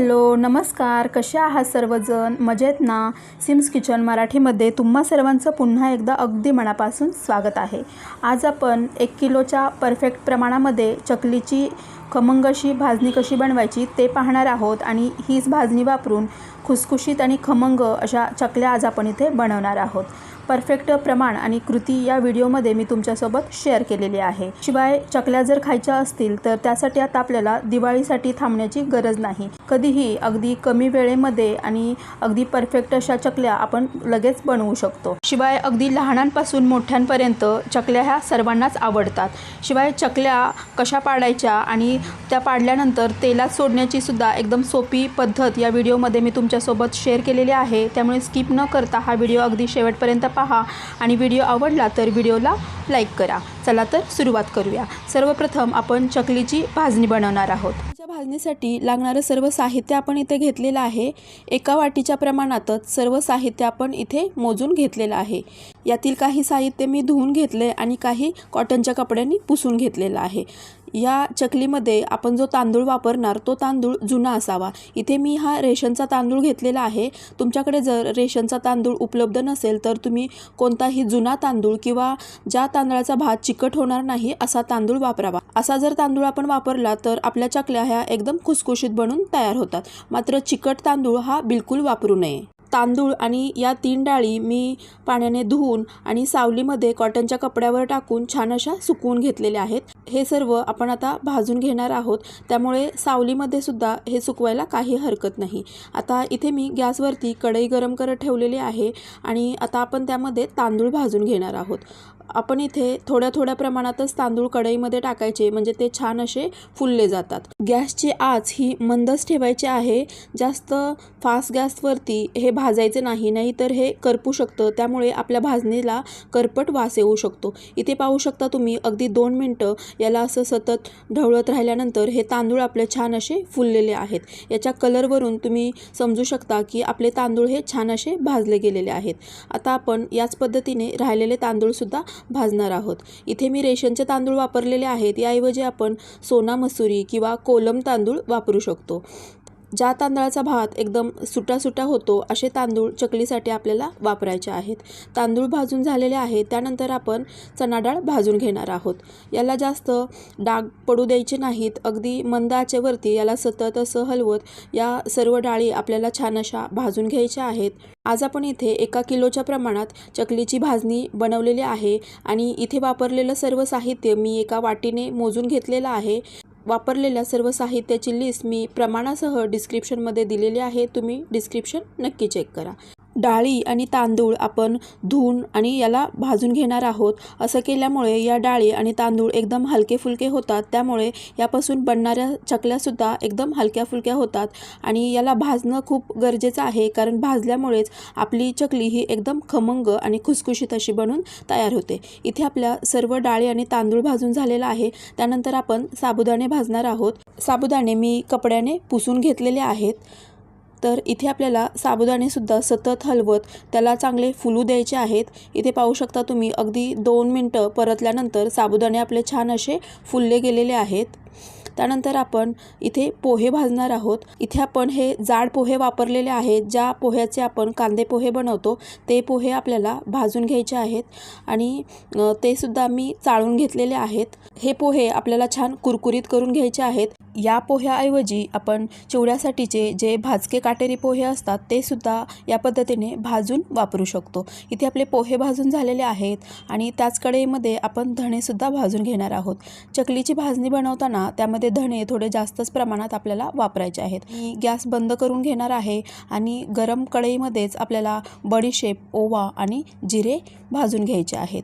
Hello नमस्कार. कसे आहात सर्वजण? मजेत ना? सिम्स किचन मराठीमध्ये तुम्हा सर्वांचं पुन्हा एकदा अगदी मनापासून स्वागत आहे. आज आपण एक किलोच्या परफेक्ट प्रमाणामध्ये चकलीची खमंग अशी भाजणी कशी बनवायची ते पाहणार आहोत आणि हीच भाजणी वापरून खुसखुशीत आणि खमंग अशा चकल्या आज आपण इथे बनवणार आहोत. परफेक्ट प्रमाण आणि कृती या व्हिडिओमध्ये मी तुमच्यासोबत शेअर केलेली आहे. शिवाय चकल्या जर खायच्या असतील तर त्यासाठी आता आपल्याला दिवाळीसाठी थांबण्याची गरज नाही. कधीही अगदी कमी वेळेमध्ये आणि अगदी परफेक्ट अशा चकल्या आपण लगेच बनवू शकतो. शिवाय अगदी लहानांपासून मोठ्यांपर्यंत चकल्या ह्या सर्वांनाच आवडतात. शिवाय चकल्या कशा पाडायच्या आणि त्या पाडल्यानंतर तेलात सोडण्याची सुद्धा एकदम सोपी पद्धत या व्हिडिओमध्ये मी तुमच्यासोबत शेअर केलेली आहे. त्यामुळे स्किप न करता हा व्हिडिओ अगदी शेवटपर्यंत पहा आणि व्हिडिओ आवडला तर व्हिडिओला लाईक करा. चला तर सुरुवात करूया. सर्वप्रथम आपण चकलीची भाजणी बनवणार आहोत. त्या भाजणीसाठी लागणारं सर्व साहित्य आपण इथे घेतलेलं आहे. एका वाटीच्या प्रमाणातच सर्व साहित्य आपण इथे मोजून घेतलेलं आहे. यातील काही साहित्य मी धुवून घेतले आणि काही कॉटनच्या कपड्यांनी पुसून घेतलेलं आहे. या चकलीमध्ये आपण जो तांदूळ वापरणार तो तांदूळ जुना असावा. इथे मी हा रेशनचा तांदूळ घेतलेला आहे. तुमच्याकडे जर रेशनचा तांदूळ उपलब्ध नसेल तर तुम्ही कोणताही जुना तांदूळ किंवा ज्या तांदळाचा भात चिकट होणार नाही असा तांदूळ वापरावा. असा जर तांदूळ आपण वापरला तर आपल्या चकल्या ह्या एकदम खुसखुशीत बनून तयार होतात. मात्र चिकट तांदूळ हा बिलकुल वापरू नये. तांदूळ आणि या तीन डाळी मी पाण्याने धुवून आणि सावलीमध्ये कॉटनच्या कपड्यावर टाकून छान अशा सुकवून घेतलेल्या आहेत. हे सर्व आपण आता भाजून घेणार आहोत. त्यामुळे सावलीमध्ये सुद्धा हे सुकवायला काही हरकत नाही. आता इथे मी गॅसवरती कढई गरम करत ठेवलेली आहे आणि आता आपण त्यामध्ये तांदूळ भाजून घेणार आहोत. आपण इथे थोड्या थोड्या प्रमाणातच तांदूळ कढईमध्ये टाकायचे म्हणजे ते छान असे फुलले जातात. गॅसची आच ही मंदच ठेवायची आहे. जास्त फास्ट गॅसवरती हे भाजायचे नाही नाही तर हे करपू शकतं. त्यामुळे आपल्या भाजणीला करपट वास येऊ शकतो. इथे पाहू शकता तुम्ही अगदी दोन मिनटं याला असं सतत ढवळत राहिल्यानंतर हे तांदूळ आपले छान असे फुललेले आहेत. याच्या कलरवरून तुम्ही समजू शकता की आपले तांदूळ हे छान असे भाजले गेलेले आहेत. आता आपण याच पद्धतीने राहिलेले तांदूळसुद्धा भाजणार आहोत. इथे मी रेशनचे तांदूळ वापरलेले आहेत. याऐवजी आपण सोना मसुरी किंवा कोलम तांदूळ वापरू शकतो. ज्या तांदळाचा भात एकदम सुटा सुटा होतो असे तांदूळ चकलीसाठी आपल्याला वापरायचे आहेत. तांदूळ भाजून झालेले आहेत त्यानंतर आपण चणा डाळ भाजून घेणार आहोत. याला जास्त डाग पडू द्यायचे नाहीत अगदी मंद आचेवरती याला सतत असं हलवत या सर्व डाळी आपल्याला छान अशा भाजून घ्यायच्या आहेत. आज आपण इथे एका किलोच्या प्रमाणात चकलीची भाजणी बनवलेली आहे आणि इथे वापरलेलं सर्व साहित्य मी एका वाटीने मोजून घेतलेलं आहे. वापरलेल्या सर्व साहित्याची लिस्ट मी प्रमाणासह डिस्क्रिप्शनमध्ये दिलेली आहे. तुम्ही डिस्क्रिप्शन नक्की चेक करा. डाळी आणि तांदूळ आपण धुवून आणि याला भाजून घेणार आहोत. असं केल्यामुळे या डाळी आणि तांदूळ एकदम हलके फुलके होतात. त्यामुळे यापासून बनणाऱ्या चकल्यासुद्धा एकदम हलक्या फुलक्या होतात. आणि याला भाजणं खूप गरजेचं आहे कारण भाजल्यामुळेच आपली चकली ही एकदम खमंग आणि खुसखुशीत अशी बनून तयार होते. इथे आपल्या सर्व डाळी आणि तांदूळ भाजून झालेला आहे. त्यानंतर आपण साबुदाणे भाजणार आहोत. साबुदाणे मी कपड्याने पुसून घेतलेले आहेत. तर इथे आपल्याला साबुदाणेसुद्धा सतत हलवत त्याला चांगले फुलू द्यायचे आहेत. इथे पाहू शकता तुम्ही अगदी दोन मिनटं परतल्यानंतर साबुदाणे आपले छान असे फुलले गेलेले आहेत. त्यानंतर आपण इथे पोहे भाजणार आहोत. इथे आपण हे जाड पोहे वापरलेले आहेत ज्या पोह्याचे आपण कांदे पोहे बनवतो ते पोहे आपल्याला भाजून घ्यायचे आहेत आणि ते सुद्धा मी चाळून घेतलेले आहेत. हे पोहे आपल्याला छान कुरकुरीत करून घ्यायचे आहेत. या पोह्याऐवजी आपण चिवड्यासाठीचे जे भाजके काटेरी पोहे असतात ते सुद्धा या पद्धतीने भाजून वापरू शकतो. इथे आपले पोहे भाजून झालेले आहेत आणि त्याच कडेमध्ये आपण धणेसुद्धा भाजून घेणार आहोत. चकलीची भाजणी बनवताना त्यामध्ये धणे थोडे जास्तच प्रमाणात आपल्याला वापरायचे आहेत. मी गॅस बंद करून घेणार आहे आणि गरम कढईमध्येच आपल्याला बडीशेप ओवा आणि जिरे भाजून घ्यायचे आहेत.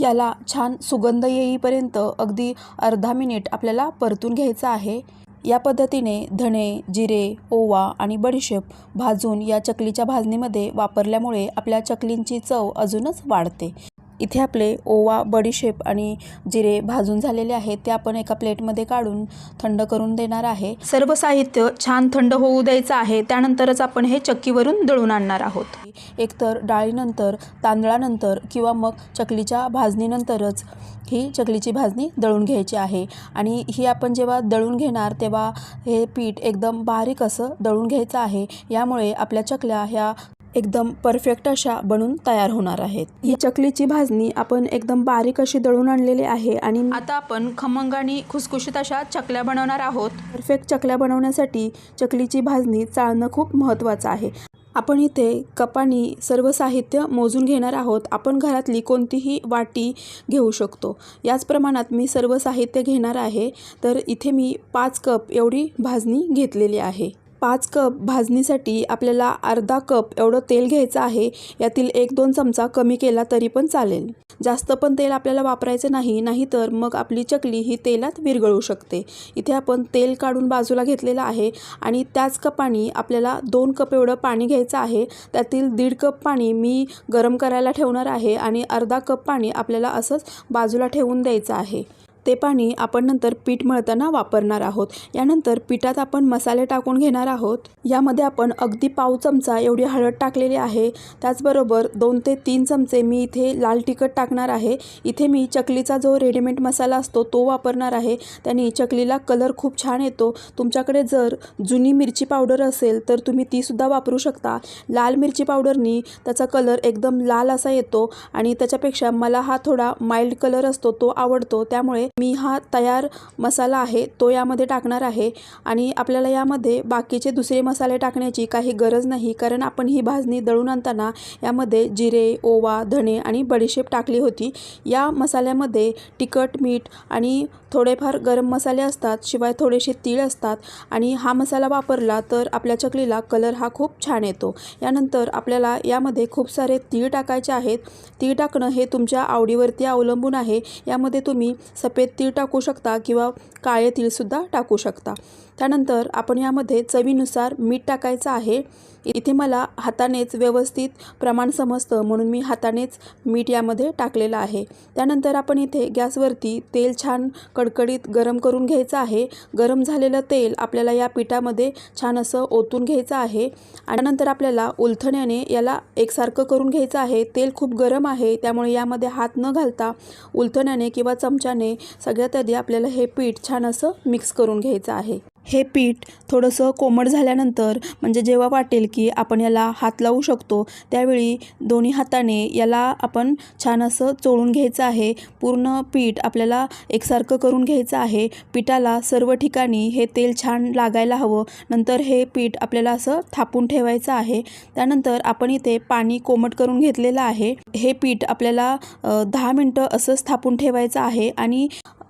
याला छान सुगंध येईपर्यंत अगदी अर्धा मिनिट आपल्याला परतून घ्यायचं आहे. या पद्धतीने धणे जिरे ओवा आणि बडीशेप भाजून या चकलीच्या भाजणीमध्ये वापरल्यामुळे आपल्या चकलींची चव अजूनच वाढते. इथे आपले ओवा बडीशेप आणि जिरे भाजून झालेले आहेत. ते आपण एका प्लेटमध्ये काढून थंड करून देणार आहे. सर्व साहित्य छान थंड होऊ द्यायचं आहे. त्यानंतरच आपण हे चक्कीवरून दळून आणणार आहोत. एकतर डाळीनंतर तांदळानंतर किंवा मग चकलीच्या भाजणीनंतरच ही चकलीची भाजणी दळून घ्यायची आहे. आणि ही आपण जेव्हा दळून घेणार तेव्हा हे पीठ एकदम बारीक असं दळून घ्यायचं आहे. यामुळे आपल्या चकल्या ह्या एकदम परफेक्ट अशा बनून तयार होणार आहेत. ही चकलीची भाजणी आपण एकदम बारीक अशी दळून आणलेली आहे आणि आता आपण खमंग आणि खुसखुशीत अशा चकल्या बनवणार आहोत. परफेक्ट चकल्या बनवण्यासाठी चकलीची भाजणी चाळणं खूप महत्त्वाचं आहे. आपण इथे कपानी सर्व साहित्य मोजून घेणार आहोत. आपण घरातली कोणतीही वाटी घेऊ शकतो. याच प्रमाणात मी सर्व साहित्य घेणार आहे. तर इथे मी पाच कप एवढी भाजणी घेतलेली आहे. पाच कप भाजणीसाठी आपल्याला अर्धा कप एवढं तेल घ्यायचं आहे. यातील एक दोन चमचा कमी केला तरी पण चालेल. जास्त पण तेल आपल्याला वापरायचं नाही नाहीतर मग आपली चकली ही तेलात विरघळू शकते. इथे आपण तेल काढून बाजूला घेतलेलं आहे आणि त्याच कपाने आपल्याला दोन कप एवढं पाणी घ्यायचं आहे. त्यातील दीड कप पाणी मी गरम करायला ठेवणार आहे आणि अर्धा कप पाणी आपल्याला असंच बाजूला ठेवून द्यायचं आहे. ते पाणी आपण नंतर पीठ मळताना वापरणार आहोत. यानंतर पिठात आपण मसाले टाकून घेणार आहोत. यामध्ये आपण अगदी पाव चमचा एवढी हळद टाकलेली आहे. त्याचबरोबर दोन ते तीन चमचे मी इथे लाल तिखट टाकणार आहे. इथे मी चकलीचा जो रेडीमेड मसाला असतो तो वापरणार आहे. त्याने चकलीला कलर खूप छान येतो. तुमच्याकडे जर जुनी मिरची पावडर असेल तर तुम्ही तीसुद्धा वापरू शकता. लाल मिरची पावडरनी त्याचा कलर एकदम लाल असा येतो आणि त्याच्यापेक्षा मला हा थोडा माइल्ड कलर असतो तो आवडतो. त्यामुळे मी हा तयार मसाला आहे तो यामध्ये टाकणार आहे आणि आपल्याला यामध्ये बाकीचे दुसरे मसाले टाकण्याची काही गरज नाही कारण आपण ही भाजणी दळून आणताना यामध्ये जिरे ओवा धणे आणि बडीशेप टाकली होती. या मसाल्यामध्ये तिखट मीठ आणि थोडेफार गरम मसाले असतात शिवाय थोडेसे तीळ असतात आणि हा मसाला वापरला तर आपल्या चकलीला कलर हा खूप छान येतो. यानंतर आपल्याला यामध्ये खूप सारे तीळ टाकायचे आहेत. तीळ टाकणं हे तुमच्या आवडीवरती अवलंबून आहे. यामध्ये तुम्ही सफेद तीळ टाकू शकता किंवा काळे तीळसुद्धा टाकू शकता. त्यानंतर आपण यामध्ये चवीनुसार मीठ टाकायचं आहे. इथे मला हातानेच व्यवस्थित प्रमाण समजतं म्हणून मी हातानेच मीठ यामध्ये टाकलेलं आहे. त्यानंतर आपण इथे गॅसवरती तेल छान कडकडीत गरम करून घ्यायचं आहे. गरम झालेलं तेल आपल्याला या पिठामध्ये छान असं ओतून घ्यायचं आहे. आणि नंतर आपल्याला उलथण्याने याला एकसारखं करून घ्यायचं आहे. तेल खूप गरम आहे त्यामुळे यामध्ये हात न घालता उलथण्याने किंवा चमच्याने सगळ्यात आधी आपल्याला हे पीठ छान असं मिक्स करून घ्यायचं आहे. हे पीठ थोडंसं कोमट झाल्यानंतर म्हणजे जेव्हा वाटेल की आपण याला हात लावू शकतो त्यावेळी दोन्ही हाताने याला आपण छान असं चोळून घ्यायचं आहे. पूर्ण पीठ आपल्याला एकसारखं करून घ्यायचं आहे. पिठाला सर्व ठिकाणी हे तेल छान लागायला हवं. नंतर हे पीठ आपल्याला असं थापून ठेवायचं आहे. त्यानंतर आपण इथे पाणी कोमट करून घेतलेलं आहे. हे पीठ आपल्याला दहा मिनटं असंच थापून ठेवायचं आहे आणि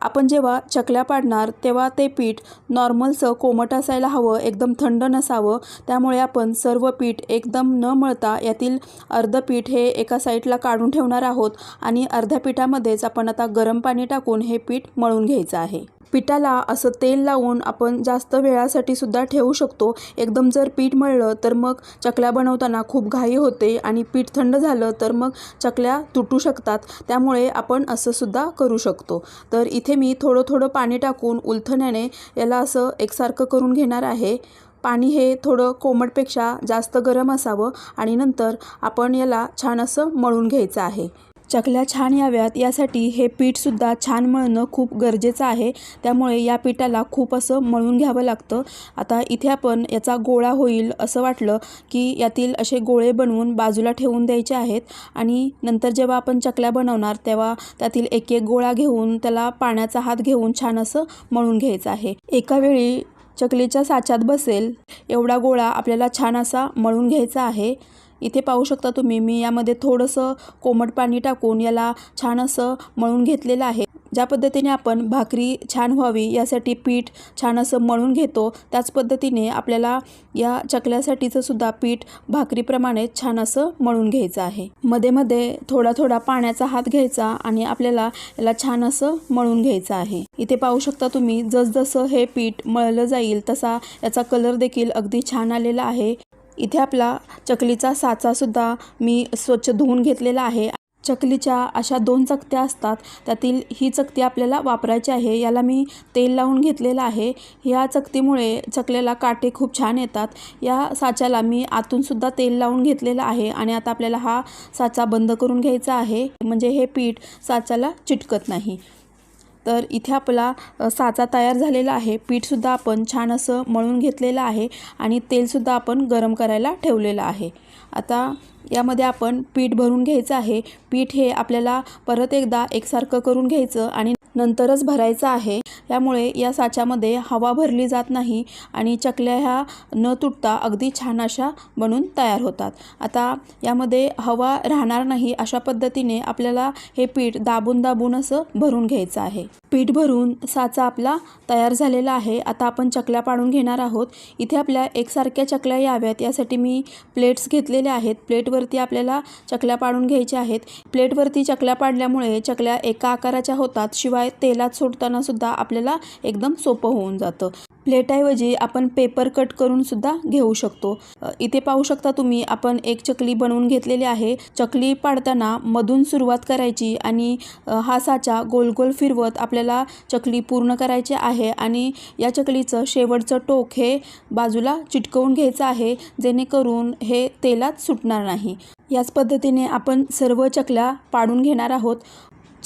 आपण जेव्हा चकल्या पाडणार तेव्हा ते पीठ नॉर्मलचं कोमट असायला हवं एकदम थंड नसावं. त्यामुळे आपण सर्व पीठ एकदम न मळता यातील अर्धं पीठ हे एका साईडला काढून ठेवणार आहोत आणि अर्ध्या पिठामध्येच आपण आता गरम पाणी टाकून हे पीठ मळून घ्यायचं आहे. पिठाला असं तेल लावून आपण जास्त वेळासाठी सुद्धा ठेवू शकतो. एकदम जर पीठ मळलं तर मग चकल्या बनवताना खूप घाई होते आणि पीठ थंड झालं तर मग चकल्या तुटू शकतात. त्यामुळे आपण असं सुद्धा करू शकतो. तर इथे मी थोडं थोडं पाणी टाकून उलथण्याने याला असं एकसारखं करून घेणार आहे. पाणी हे थोडं कोमटपेक्षा जास्त गरम असावं आणि नंतर आपण याला छान असं मळून घ्यायचं आहे. चकल्या छान याव्यात. यासाठी हे पीठसुद्धा छान मळणं खूप गरजेचं आहे. त्यामुळे या पिठाला खूप असं मळून घ्यावं लागतं. आता इथे आपण याचा गोळा होईल असं वाटलं की यातील असे गोळे बनवून बाजूला ठेवून द्यायचे आहेत आणि नंतर जेव्हा आपण चकल्या बनवणार तेव्हा त्यातील एक एक गोळा घेऊन त्याला पाण्याचा हात घेऊन छान असं मळून घ्यायचं आहे. एका वेळी चकलीच्या साच्यात बसेल एवढा गोळा आपल्याला छान असा मळून घ्यायचा आहे. इथे पाहू शकता तुम्ही मी यामध्ये थोडंसं कोमट पाणी टाकून याला छान असं मळून घेतलेलं आहे. ज्या पद्धतीने आपण भाकरी छान व्हावी यासाठी पीठ छान असं मळून घेतो त्याच पद्धतीने आपल्याला या चकल्यासाठीचं सुद्धा पीठ भाकरीप्रमाणे छान असं मळून घ्यायचं आहे. मध्ये मध्ये थोडा थोडा पाण्याचा हात घ्यायचा आणि आपल्याला याला छान असं मळून घ्यायचं आहे. इथे पाहू शकता तुम्ही जसजसं हे पीठ मळलं जाईल तसा याचा कलर देखील अगदी छान आलेला आहे. इथे आपला चकलीचा साचासुद्धा मी स्वच्छ धुवून घेतलेला आहे. चकलीच्या अशा दोन चकत्या असतात. त्यातील ही चकती आपल्याला वापरायची आहे. याला मी तेल लावून घेतलेलं आहे. ह्या चकतीमुळे चकल्याला काटे खूप छान येतात. या साच्याला मी आतूनसुद्धा तेल लावून घेतलेलं आहे आणि आता आपल्याला हा साचा बंद करून घ्यायचा आहे. म्हणजे हे पीठ साच्याला चिटकत नाही. तर इथे आपला साचा तयार झालेला आहे. पीठसुद्धा आपण छान असं मळून घेतलेलं आहे आणि तेलसुद्धा आपण गरम करायला ठेवलेलं आहे. आता यामध्ये आपण पीठ भरून घ्यायचं आहे. पीठ हे आपल्याला परत एकदा एकसारखं करून घ्यायचं आणि नंतरच भरायचं आहे. यामुळे या साच्यामध्ये हवा भरली जात नाही आणि चकल्या ह्या न तुटता अगदी छान अशा बनून तयार होतात. आता यामध्ये हवा राहणार नाही अशा पद्धतीने आपल्याला हे पीठ दाबून दाबून असं भरून घ्यायचं आहे. पीठ भरून साचा आपला तयार झालेला आहे. आता आपण चकल्या पाडून घेणार आहोत. इथे आपल्या एकसारख्या चकल्या याव्यात. यासाठी मी प्लेट्स घेतलेल्या आहेत. प्लेटवरती आपल्याला चकल्या पाडून घ्यायच्या आहेत. प्लेटवरती चकल्या पाडल्यामुळे चकल्या एका आकाराच्या होतात. शिवाय तेलात सोडताना सुद्धा आपल्याला एकदम सोपं होऊन जातं. प्लेटऐवजी आपण पेपर कट करून सुद्धा घेऊ शकतो. इथे पाहू शकता तुम्ही आपण एक चकली बनवून घेतलेली आहे. चकली पाडताना मधून सुरुवात करायची आणि हा साचा गोल गोल फिरवत आपल्याला चकली पूर्ण करायची आहे आणि या चकलीचं शेवटचं टोक हे बाजूला चिटकवून घ्यायचं आहे जेणेकरून हे तेलात सुटणार नाही. याच पद्धतीने आपण सर्व चकल्या पाडून घेणार आहोत.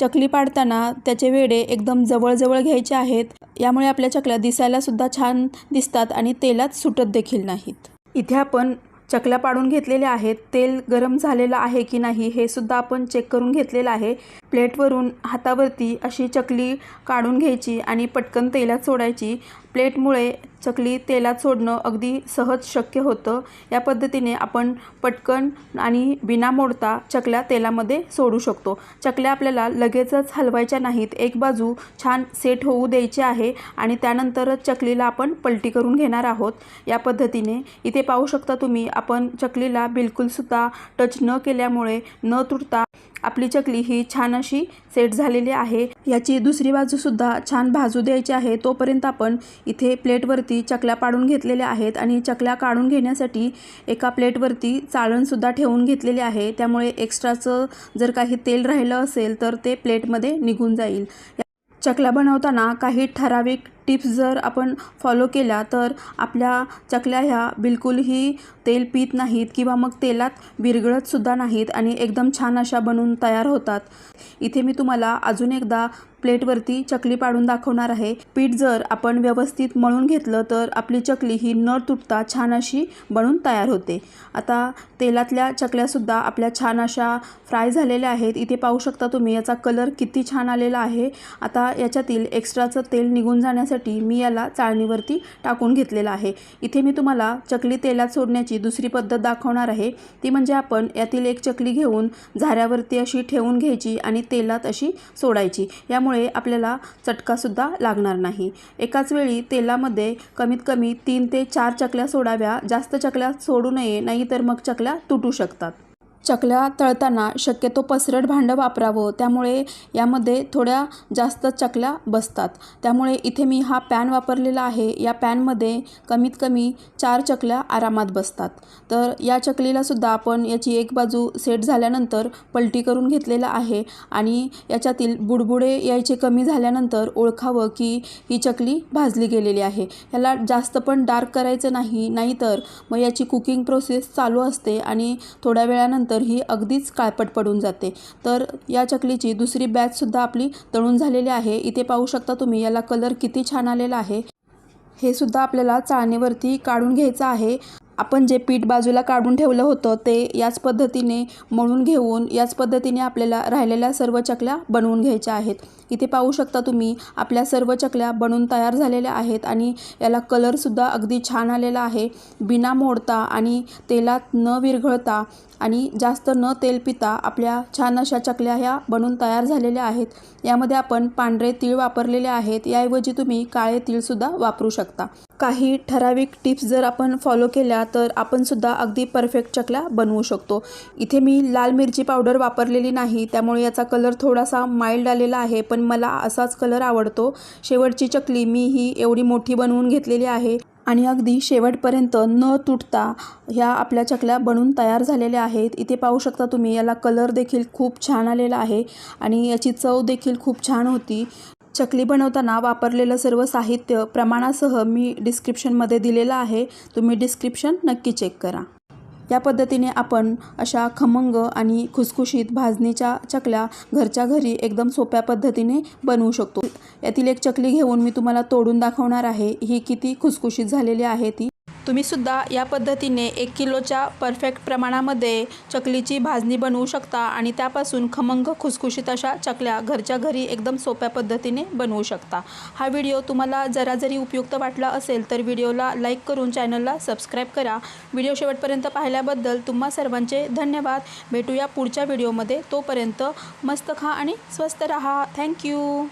चकली पाडताना त्याचे वेडे एकदम जवळजवळ घ्यायचे आहेत. यामुळे आपल्या चकल्या दिसायला सुद्धा छान दिसतात आणि तेलात सुटत देखील नाहीत. इथे आपण चकल्या पाडून घेतलेल्या आहेत. तेल गरम झालेलं आहे की नाही हे सुद्धा आपण चेक करून घेतलेलं आहे. प्लेटवरून हातावरती अशी चकली काढून घ्यायची आणि पटकन तेलात सोडायची. प्लेटमुळे चकली तेलात सोडणं अगदी सहज शक्य होतं. या पद्धतीने आपण पटकन आणि बिना मोडता चकल्या तेलामध्ये सोडू शकतो. चकल्या आपल्याला लगेचच हलवायच्या नाहीत. एक बाजू छान सेट होऊ द्यायची आहे आणि त्यानंतरच चकलीला आपण पलटी करून घेणार आहोत. या पद्धतीने इथे पाहू शकता तुम्ही आपण चकलीला बिलकुलसुद्धा टच न केल्यामुळे न तुटता आपली चकली ही छान अशी सेट झालेली आहे. याची दुसरी बाजूसुद्धा छान भाजू द्यायची आहे. तोपर्यंत आपण इथे प्लेटवरती चकल्या पाडून घेतलेल्या आहेत आणि चकल्या काढून घेण्यासाठी एका प्लेटवरती चाळणसुद्धा ठेवून घेतलेले आहे. त्यामुळे एक्स्ट्राचं जर काही तेल राहिलं असेल तर ते प्लेटमध्ये निघून जाईल. चकल्या बनवताना काही ठराविक टिप्स जर आपण फॉलो केल्या तर आपल्या चकल्या ह्या बिलकुलही तेल पित नाहीत किंवा मग तेलात विरघळतसुद्धा नाहीत आणि एकदम छान अशा बनून तयार होतात. इथे मी तुम्हाला अजून एकदा प्लेटवरती चकली पाडून दाखवणार आहे. पीठ जर आपण व्यवस्थित मळून घेतलं तर आपली चकली ही न तुटता छान अशी बनून तयार होते. आता तेलातल्या चकल्यासुद्धा आपल्या छान अशा फ्राय झालेल्या आहेत. इथे पाहू शकता तुम्ही याचा कलर किती छान आलेला आहे. आता याच्यातील एक्स्ट्राचं तेल निघून जाण्यासाठी मी याला चाळणीवरती टाकून घेतलेलं आहे. इथे मी तुम्हाला चकली तेलात सोडण्याची दुसरी पद्धत दाखवणार आहे. ती म्हणजे आपण यातील एक चकली घेऊन झाऱ्यावरती अशी ठेवून घ्यायची आणि तेलात अशी सोडायची. यामुळे आपल्याला चटकासुद्धा लागणार नाही. एकाच वेळी तेलामध्ये कमीत कमी तीन ते चार चकल्या सोडाव्या. जास्त चकल्या सोडू नये नाही तर मग चकल्या तुटू शकतात. चकल्या तळताना शक्यतो पसरट भांडं वापरावं. त्यामुळे यामध्ये थोड्या जास्त चकल्या बसतात. त्यामुळे इथे मी हा पॅन वापरलेला आहे. या पॅनमध्ये कमीत कमी चार चकल्या आरामात बसतात. तर या चकलीलासुद्धा आपण याची एक बाजू सेट झाल्यानंतर पलटी करून घेतलेलं आहे आणि याच्यातील बुडबुडे यायचे कमी झाल्यानंतर ओळखावं की ही चकली भाजली गेलेली आहे. याला जास्त पण डार्क करायचं नाही नाहीतर मग याची कुकिंग प्रोसेस चालू असते आणि थोड्या वेळानंतर ही अगदीच काळपट पडून जाते. तर या चकलीची दुसरी बॅचसुद्धा आपली तळून झालेली आहे. इथे पाहू शकता तुम्ही याला कलर किती छान आलेला आहे. हे सुद्धा आपल्याला चाळणीवरती काढून घ्यायचं आहे. आपण जे पीठ बाजूला काढून ठेवलं होतं ते याच पद्धतीने मळून घेऊन याच पद्धतीने आपल्याला राहिलेल्या सर्व चकल्या बनवून घ्यायच्या आहेत. इथे पाहू शकता तुम्ही आपल्या सर्व चकल्या बनून तयार झालेल्या आहेत आणि याला कलरसुद्धा अगदी छान आलेला आहे. बिना मोडता आणि तेलात न विरघळता आणि जास्त न तेल पिता आपल्या छान अशा चकल्या ह्या बनवून तयार झालेल्या आहेत. यामध्ये आपण पांढरे तीळ वापरलेले आहेत. याऐवजी तुम्ही काळे तीळसुद्धा वापरू शकता. काही ठराविक टिप्स जर आपण फॉलो केल्या तर आपणसुद्धा अगदी परफेक्ट चकल्या बनवू शकतो. इथे मी लाल मिरची पावडर वापरलेली नाही त्यामुळे याचा कलर थोडासा माइल्ड आलेला आहे पण पण मला असाच कलर आवडतो. शेवटची चकली मी ही एवढी मोठी बनवून घेतलेली आहे. आणि अगदी शेवटपर्यंत न तुटता ह्या आपल्या चकल्या बनून तयार झालेल्या आहेत. इथे पाहू शकता तुम्ही याला कलर देखील खूप छान आलेला आहे आणि याची चव देखील खूप छान होती. चकली बनवताना वापरलेलं सर्व साहित्य प्रमाणासह मी डिस्क्रिप्शनमध्ये दिलेलं आहे. तुम्ही डिस्क्रिप्शन नक्की चेक करा. या पद्धतीने आपण अशा खमंग आणि खुसखुशीत भाजणीच्या चकल्या घरच्या घरी एकदम सोप्या पद्धतीने बनवू शकतो. यातील एक चकली घेऊन मी तुम्हाला तोडून दाखवणार आहे. ही किती खुसखुशीत झालेली आहे ती. तुम्हीसुद्धा या पद्धतीने एक किलोच्या परफेक्ट प्रमाणामध्ये चकलीची भाजणी बनवू शकता आणि त्यापासून खमंग खुसखुशीत अशा चकल्या घरच्या घरी एकदम सोप्या पद्धतीने बनवू शकता. हा व्हिडिओ तुम्हाला जरा जरी उपयुक्त वाटला असेल तर व्हिडिओला लाईक करून चॅनलला सबस्क्राईब करा. व्हिडिओ शेवटपर्यंत पाहिल्याबद्दल तुम्हा सर्वांचे धन्यवाद. भेटूया पुढच्या व्हिडिओमध्ये. तोपर्यंत मस्त खा आणि स्वस्त रहा. थँक्यू